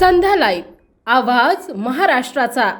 संध्या live आवाज महाराष्ट्राचा.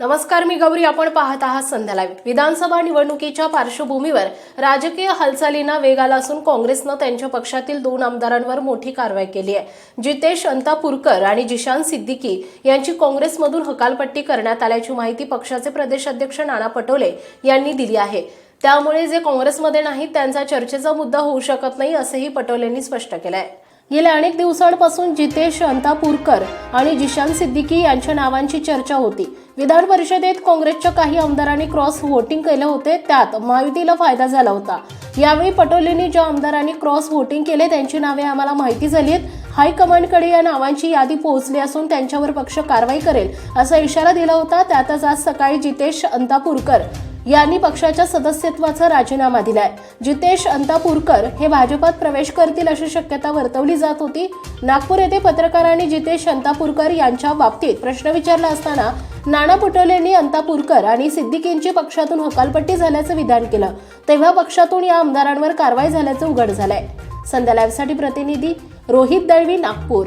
नमस्कार मी गौरी. आपण पाहत आहात संध्या लाईव्ह विधानसभा निवडणुकीच्या पार्श्वभूमीवर राजकीय हालचालींना वेग आला असून काँग्रेसनं त्यांच्या पक्षातील दोन आमदारांवर मोठी कारवाई केली आहे. जितेश अंतापूरकर आणि जिशान सिद्दीकी यांची काँग्रेसमधून हकालपट्टी करण्यात आल्याची माहिती पक्षाचे प्रदेशाध्यक्ष नाना पटोले यांनी दिली आहे. त्यामुळे जे काँग्रेसमध्ये नाहीत त्यांचा चर्चेचा मुद्दा होऊ शकत नाही असंही पटोलेंनी स्पष्ट केलं आहे गेल्या अनेक दिवसांपासून जितेश अंतापूरकर आणि जिशान सिद्दीकी यांच्या नावांची चर्चा होती. विधान परिषदेत काँग्रेसच्या काही आमदारांनी क्रॉस व्होटिंग केले होते त्यात महायुतीला फायदा झाला होता. यावेळी पटोलेंनी ज्या आमदारांनी क्रॉस व्होटिंग केले त्यांची नावे आम्हाला माहिती झाली आहेत हायकमांडकडे या नावांची यादी पोहोचली असून त्यांच्यावर पक्ष कारवाई करेल असा इशारा दिला होता. त्यातच आज सकाळी जितेश अंतापूरकर यांनी पक्षाच्या सदस्यत्वाचा राजीनामा दिलाय. जितेश अंतापूरकर हे भाजपात प्रवेश करतील अशी शक्यता वर्तवली जात होती. नागपूर येथे पत्रकारांनी जितेश अंतापूरकर यांच्या बाबतीत प्रश्न विचारला असताना नाना पटोलेंनी अंतापूरकर आणि सिद्दीकींची पक्षातून हकालपट्टी झाल्याचं विधान केलं. तेव्हा पक्षातून या आमदारांवर कारवाई झाल्याचं उघड झालंय. संध्या लाईव्हसाठी प्रतिनिधी रोहित दळवी नागपूर.